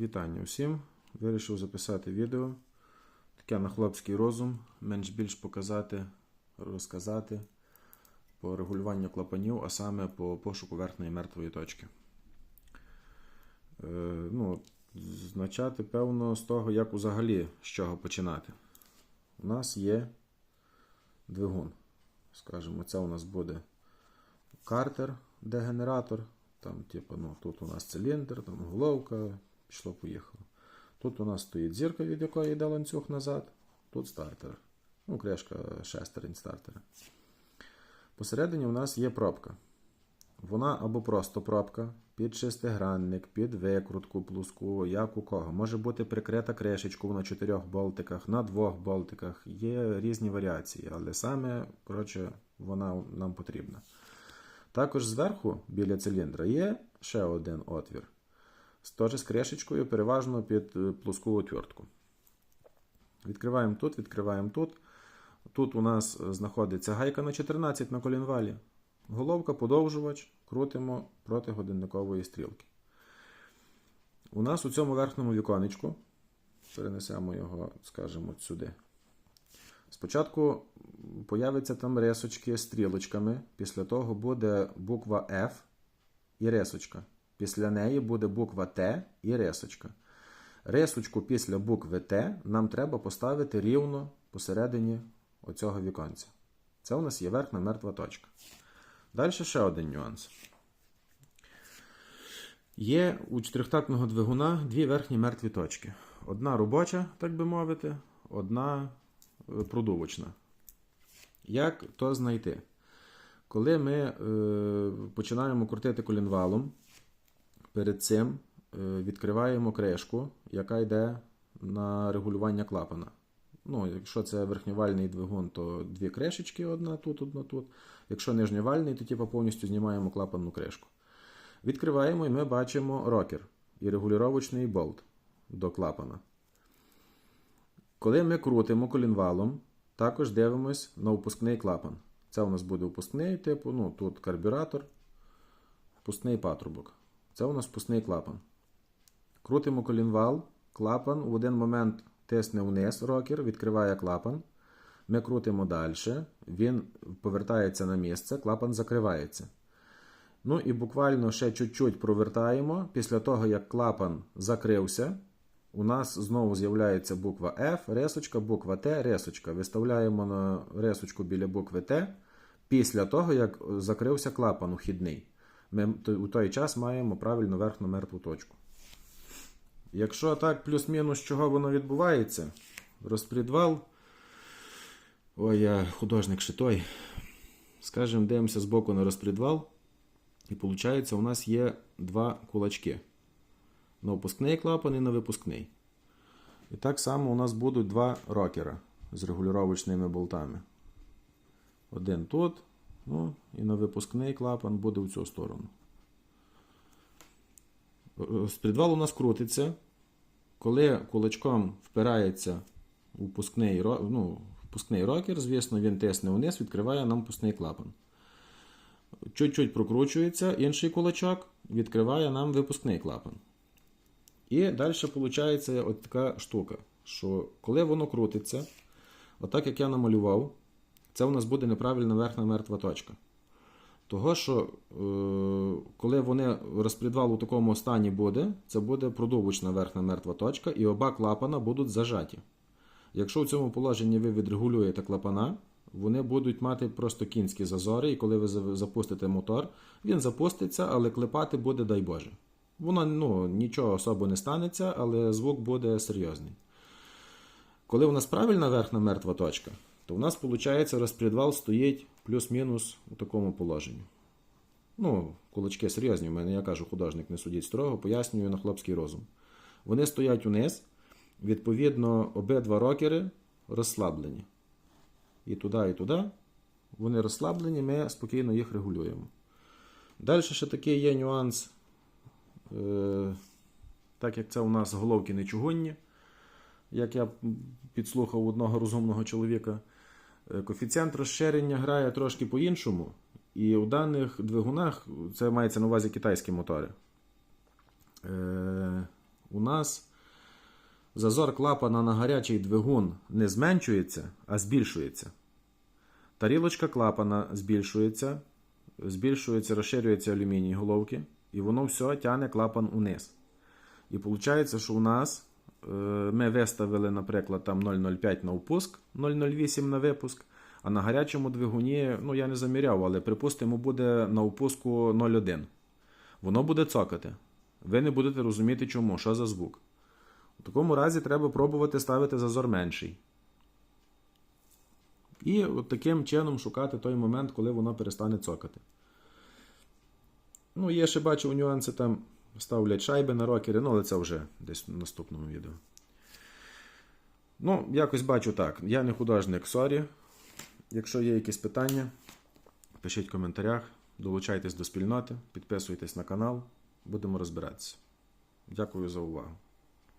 Вітання усім. Вирішив записати відео. Таке на хлопський розум, менш-більш показати, розказати по регулюванню клапанів, а саме по пошуку верхньої мертвої точки. Е, ну, Значати, певно, з того, як взагалі з чого починати. У нас є двигун. Скажімо, це у нас буде картер, дегенератор. Там, типу, ну, тут у нас циліндр, там головка, пішло, поїхало. Тут у нас стоїть зірка, від якої йде ланцюг назад. Тут стартер. Ну, кришка шестерень стартера. Посередині у нас є пробка. Вона або просто пробка, під шестигранник, під викрутку плоску, як у кого. Може бути прикрита кришечкою на чотирьох болтиках, на двох болтиках. Є різні варіації, але саме, коротше, вона нам потрібна. Також зверху, біля циліндра, є ще один отвір. Теж з кришечкою, переважно під е, плоску отвертку. Відкриваємо тут, відкриваємо тут. Тут у нас е, знаходиться гайка на 14 на колінвалі. Головка, подовжувач, крутимо проти годинникової стрілки. У нас у цьому верхньому віконечку, перенесемо його, скажімо, сюди. Спочатку появляться там рисочки з стрілочками, після того буде буква F і рисочка. Після неї буде буква Т і рисочка. Рисочку після букви Т нам треба поставити рівно посередині оцього віконця. Це у нас є верхня мертва точка. Далі ще один нюанс. Є у чотирьохтактного двигуна дві верхні мертві точки. Одна робоча, так би мовити, одна е, продувочна. Як то знайти? Коли ми е, починаємо крутити колінвалом, перед цим е, відкриваємо кришку, яка йде на регулювання клапана. Ну, якщо це верхньовальний двигун, то дві кришечки, одна тут, одна тут. Якщо нижньовальний, то типу, повністю знімаємо клапанну кришку. Відкриваємо і ми бачимо рокер і регулювачний болт до клапана. Коли ми крутимо колінвалом, також дивимось на впускний клапан. Це у нас буде впускний, типу, ну, тут карбюратор, впускний патрубок. Це у нас впускний клапан. Крутимо колінвал, клапан в один момент тисне вниз рокер, відкриває клапан. Ми крутимо далі, він повертається на місце, клапан закривається. Ну і буквально ще чуть-чуть провертаємо. Після того, як клапан закрився, у нас знову з'являється буква F, ресочка, буква Т, ресочка. Виставляємо на ресочку біля букви Т. Після того, як закрився клапан ухідний, ми у той час маємо правильно верхню мертву точку. Якщо так, плюс-мінус, чого воно відбувається, розпредвал. Ой, я художник ще той. Скажемо, дивимося збоку на розпредвал. І виходить, у нас є два кулачки. На випускний клапан і на випускний. І так само у нас будуть два рокера з регулювачними болтами. Один тут, ну, і на випускний клапан буде в цю сторону. Розпредвал у нас крутиться. Коли кулачком впирається у впускний, ну, впускний рокер, звісно, він тисне вниз, відкриває нам впускний клапан. Чуть-чуть прокручується, інший кулачок відкриває нам випускний клапан. І далі виходить от така штука, що коли воно крутиться, отак як я намалював, це у нас буде неправильна верхня мертва точка. Того, що е, коли вони розпредвал у такому стані буде, це буде продовжена верхня мертва точка, і оба клапана будуть зажаті. Якщо в цьому положенні ви відрегулюєте клапана, вони будуть мати просто кінські зазори, і коли ви запустите мотор, він запуститься, але клепати буде, дай Боже. Воно ну, нічого особо не станеться, але звук буде серйозний. Коли у нас правильна верхня мертва точка, то у нас, виходить, розпредвал стоїть плюс-мінус у такому положенні. Ну, кулачки серйозні, в мене я кажу, художник не судіть строго, пояснюю на хлопський розум. Вони стоять униз, відповідно, обидва рокери розслаблені. І туди, і туди. Вони розслаблені, ми спокійно їх регулюємо. Далі ще такий є нюанс, е, так як це у нас головки не чугунні, як я підслухав одного розумного чоловіка. Е, коефіцієнт розширення грає трошки по-іншому. І у даних двигунах це мається на увазі китайські мотори. Е, у нас зазор клапана на гарячий двигун не зменшується, а збільшується. Тарілочка клапана збільшується, збільшується, розширюється алюміній головки, і воно все тягне клапан униз. І виходить, що у нас ми виставили, наприклад, там 0,05 на впуск, 0,08 на випуск, а на гарячому двигуні, ну я не заміряв, але припустимо, буде на впуску 0,1. Воно буде цокати. Ви не будете розуміти, чому, що за звук. У такому разі треба пробувати ставити зазор менший. І от таким чином шукати той момент, коли воно перестане цокати. Ну, є ще бачу нюанси там ставлять шайби на рокери, ну, але це вже десь в наступному відео. Ну, якось бачу так. Я не художник, сорі. Якщо є якісь питання, пишіть в коментарях, долучайтесь до спільноти, підписуйтесь на канал, будемо розбиратися. Дякую за увагу.